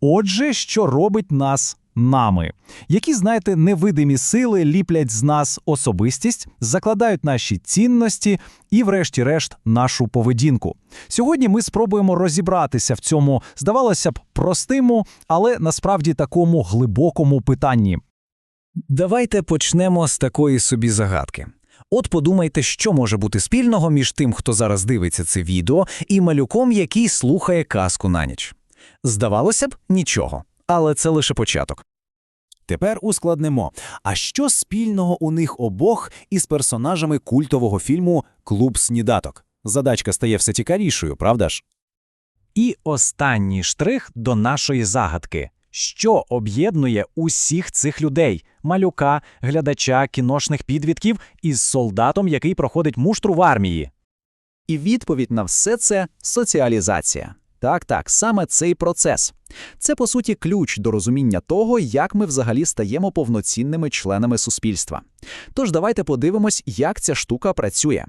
Отже, що робить нас нами? Які, знаєте, невидимі сили ліплять з нас особистість, закладають наші цінності і, врешті-решт, нашу поведінку. Сьогодні ми спробуємо розібратися в цьому, здавалося б, простому, але насправді такому глибокому питанні. Давайте почнемо з такої собі загадки. От подумайте, що може бути спільного між тим, хто зараз дивиться це відео, і малюком, який слухає казку на ніч. Здавалося б, нічого, але це лише початок. Тепер ускладнимо. А що спільного у них обох із персонажами культового фільму Клуб снідаток? Задачка стає все цікавішою, правда ж? І останній штрих до нашої загадки. Що об'єднує усіх цих людей малюка, глядача, кіношних підвідків із солдатом, який проходить муштру в армії? І відповідь на все це соціалізація. Так, так, саме цей процес. Це, по суті, ключ до розуміння того, як ми взагалі стаємо повноцінними членами суспільства. Тож давайте подивимось, як ця штука працює.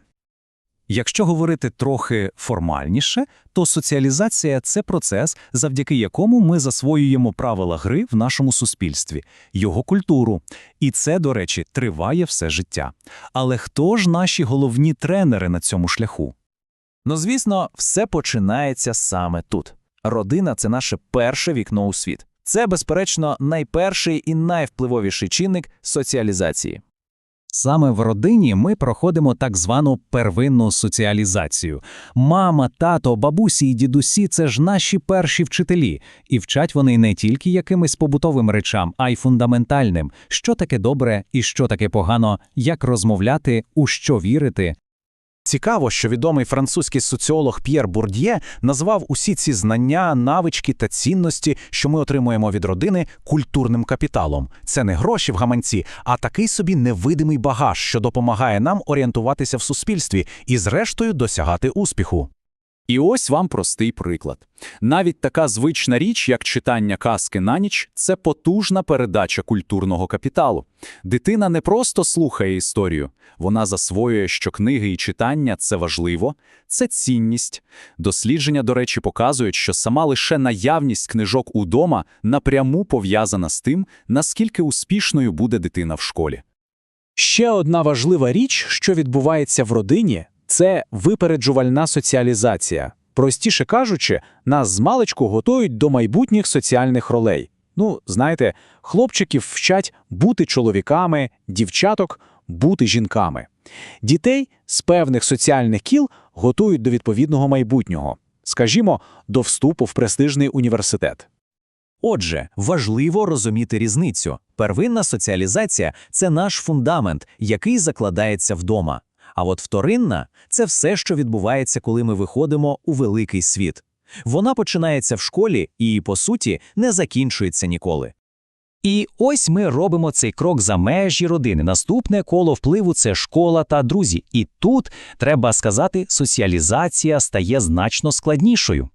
Якщо говорити трохи формальніше, то соціалізація це процес, завдяки якому ми засвоюємо правила гри в нашому суспільстві, його культуру. І це, до речі, триває все життя. Але хто ж наші головні тренери на цьому шляху? Ну, звісно, все починається саме тут. Родина це наше перше вікно у світ. Це, безперечно, найперший і найвпливовіший чинник соціалізації. Саме в родині ми проходимо так звану первинну соціалізацію. Мама, тато, бабусі і дідусі це ж наші перші вчителі, і вчать вони не тільки якимись побутовим речам, а й фундаментальним, що таке добре і що таке погано, як розмовляти, у що вірити. Цікаво, що відомий французький соціолог П'єр Бурд'є назвав усі ці знання, навички та цінності, що ми отримуємо від родини, культурним капіталом. Це не гроші в гаманці, а такий собі невидимий багаж, що допомагає нам орієнтуватися в суспільстві і, зрештою, досягати успіху. І ось вам простий приклад. Навіть така звична річ, як читання казки на ніч, це потужна передача культурного капіталу. Дитина не просто слухає історію, вона засвоює, що книги і читання це важливо, це цінність. Дослідження, до речі, показують, що сама лише наявність книжок удома напряму пов'язана з тим, наскільки успішною буде дитина в школі. Ще одна важлива річ, що відбувається в родині, це випереджувальна соціалізація. Простіше кажучи, нас з маличку готують до майбутніх соціальних ролей. Ну, знаєте, хлопчиків вчать бути чоловіками, дівчаток бути жінками. Дітей з певних соціальних кіл готують до відповідного майбутнього, скажімо, до вступу в престижний університет. Отже, важливо розуміти різницю. Первинна соціалізація це наш фундамент, який закладається вдома. А от вторинна це все, що відбувається, коли ми виходимо у великий світ. Вона починається в школі і, по суті, не закінчується ніколи. І ось ми робимо цей крок за межі родини. Наступне коло впливу це школа та друзі. І тут, треба сказати, соціалізація стає значно складнішою.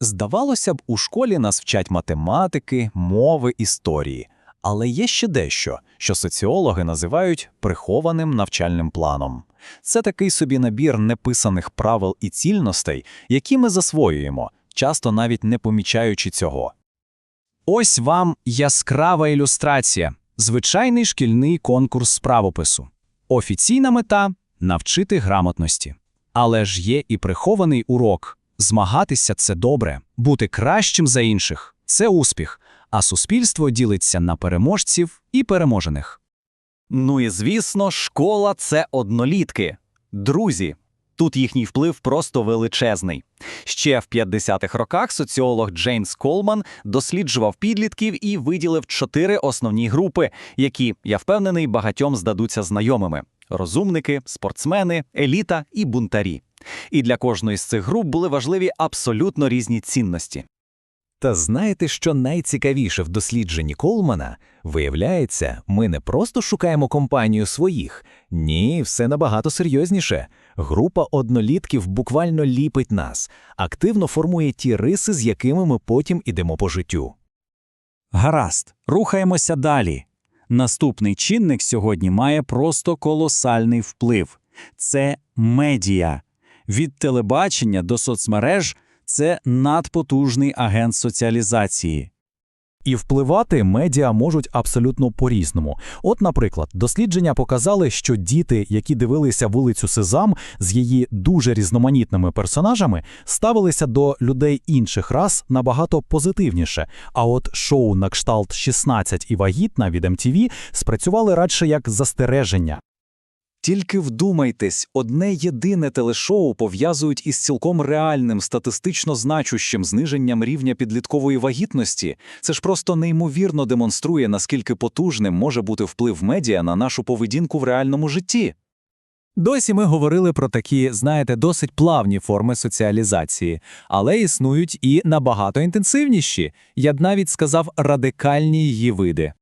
Здавалося б, у школі нас вчать математики, мови, історії. Але є ще дещо, що соціологи називають прихованим навчальним планом. Це такий собі набір неписаних правил і цільностей, які ми засвоюємо, часто навіть не помічаючи цього. Ось вам яскрава ілюстрація, звичайний шкільний конкурс з правопису. Офіційна мета навчити грамотності. Але ж є і прихований урок. Змагатися це добре, бути кращим за інших це успіх, а суспільство ділиться на переможців і переможених. Ну і звісно, школа це однолітки, друзі. Тут їхній вплив просто величезний. Ще в 50-х роках соціолог Джеймс Колман досліджував підлітків і виділив чотири основні групи, які, я впевнений, багатьом здадуться знайомими: розумники, спортсмени, еліта і бунтарі. І для кожної з цих груп були важливі абсолютно різні цінності. Та знаєте, що найцікавіше в дослідженні Колмана? Виявляється, ми не просто шукаємо компанію своїх. Ні, все набагато серйозніше. Група однолітків буквально ліпить нас, активно формує ті риси, з якими ми потім ідемо по життю. Гаразд, рухаємося далі. Наступний чинник сьогодні має просто колосальний вплив це медіа. Від телебачення до соцмереж це надпотужний агент соціалізації. І впливати медіа можуть абсолютно по-різному. От, наприклад, дослідження показали, що діти, які дивилися вулицю Сезам з її дуже різноманітними персонажами, ставилися до людей інших рас набагато позитивніше. А от шоу на кшталт 16 і вагітна від MTV спрацювали радше як застереження. Тільки вдумайтесь, одне єдине телешоу пов'язують із цілком реальним статистично значущим зниженням рівня підліткової вагітності. Це ж просто неймовірно демонструє, наскільки потужним може бути вплив медіа на нашу поведінку в реальному житті. Досі ми говорили про такі, знаєте, досить плавні форми соціалізації, але існують і набагато інтенсивніші, я б навіть сказав, радикальні її види.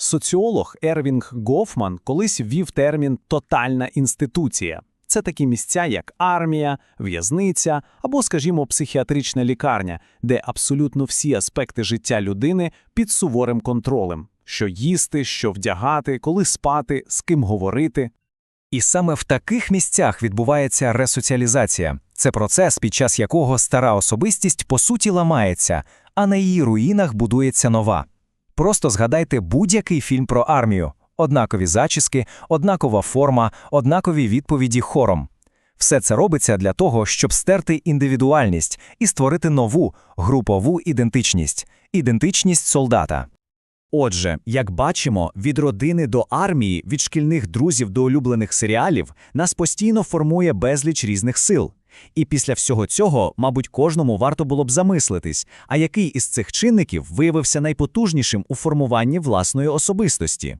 Соціолог Ервінг Гофман колись ввів термін тотальна інституція. Це такі місця, як армія, в'язниця або, скажімо, психіатрична лікарня, де абсолютно всі аспекти життя людини під суворим контролем: що їсти, що вдягати, коли спати, з ким говорити. І саме в таких місцях відбувається ресоціалізація. Це процес, під час якого стара особистість по суті ламається, а на її руїнах будується нова. Просто згадайте будь-який фільм про армію: однакові зачіски, однакова форма, однакові відповіді хором. Все це робиться для того, щоб стерти індивідуальність і створити нову групову ідентичність ідентичність солдата. Отже, як бачимо, від родини до армії, від шкільних друзів до улюблених серіалів нас постійно формує безліч різних сил. І після всього цього, мабуть, кожному варто було б замислитись, а який із цих чинників виявився найпотужнішим у формуванні власної особистості.